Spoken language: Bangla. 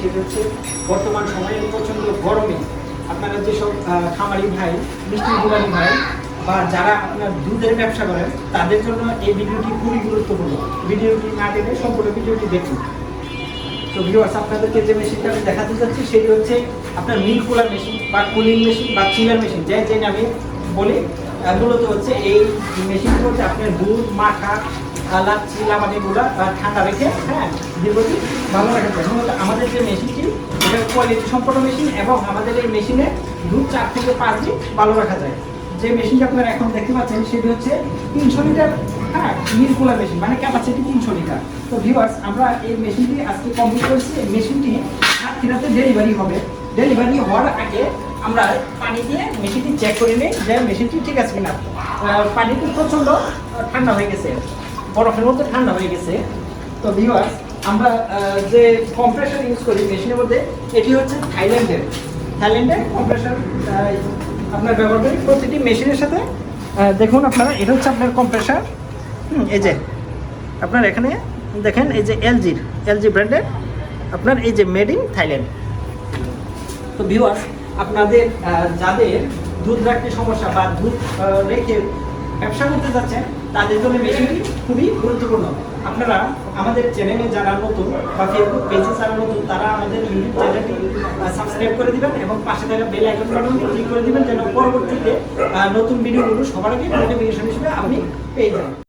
সেটি হচ্ছে বর্তমান সময়ে প্রচণ্ড গরমে আপনারা যেসব খামারি ভাই, মিষ্টি দোকানি ভাই, বা যারা আপনার দুধের ব্যবসা করেন, তাদের জন্য এই ভিডিওটি খুবই গুরুত্বপূর্ণ। ভিডিওটি না দেখে সম্পূর্ণ ভিডিওটি দেখুন। তো ভিউয়ার্স আপনাদেরকে যে মেশিনটা আমি দেখাতে যাচ্ছি, সেটি হচ্ছে আপনার মিল্ক কুলার মেশিন বা কুলিং মেশিন বা চিলার মেশিন যে যে নামে বলি মূলত হচ্ছে এই মেশিনটি হচ্ছে আপনার দুধ, মাখা লাচ্ছি লামানিগুলো ঠান্ডা রেখে হ্যাঁ ভালো রাখা যায়। মূলত আমাদের যে মেশিনটি এটা কোয়ালিটি সম্পন্ন মেশিন এবং আমাদের এই মেশিনে দুধ চার থেকে পাঁচ দিন ভালো রাখা যায়। যে মেশিনটা আপনারা এখন দেখতে পাচ্ছেন, সেটি হচ্ছে তিনশো লিটার হ্যাঁ মিরকুলার মেশিন মানে ক্যাপাসিটি তিনশো লিটার। তো ভিউয়ার্স আমরা এই মেশিনটি আজকে কমপ্লিট করেছি। এই মেশিনটি সাতক্ষীরাতে ডেলিভারি হবে। ডেলিভারি হওয়ার আগে আমরা পানি দিয়ে মেশিনটি চেক করে নিই যে মেশিনটি ঠিক আছে কিনা। পানিটি প্রচণ্ড ঠান্ডা হয়ে গেছে। বরফের মধ্যে ঠান্ডা হয়ে গেছে। তো ভিউয়ার্স আমরা যে কম্প্রেসার ইউজ করি মেশিনের মধ্যে, এটি হচ্ছে থাইল্যান্ডের থাইল্যান্ডের কম্প্রেসার আপনার ব্যবহার করি প্রতিটি মেশিনের সাথে। দেখুন আপনারা, এটা হচ্ছে আপনার কম্প্রেসার এই যে, আপনার এখানে দেখেন, এই যে এলজির এলজি ব্র্যান্ডের আপনার এই যে মেড ইন থাইল্যান্ড তো ভিউয়ার্স আপনাদের যাদের দুধ রাখতে সমস্যা বা দুধ রেখে ব্যবসা করতে যাচ্ছেন, তাদের জন্য মেশিনটি খুবই গুরুত্বপূর্ণ। আপনারা আমাদের চ্যানেলে যারা নতুন বা ফেসবুক পেজে যারা নতুন, তারা আমাদের ইউটিউব চ্যানেলটি সাবস্ক্রাইব করে দিবেন এবং পাশে থাকা বেল আইকন বাটনটি ক্লিক করে দিবেন যেন পরবর্তীতে নতুন ভিডিওগুলো সবার আগে নোটিফিকেশন হিসেবে আপনি পেয়ে যান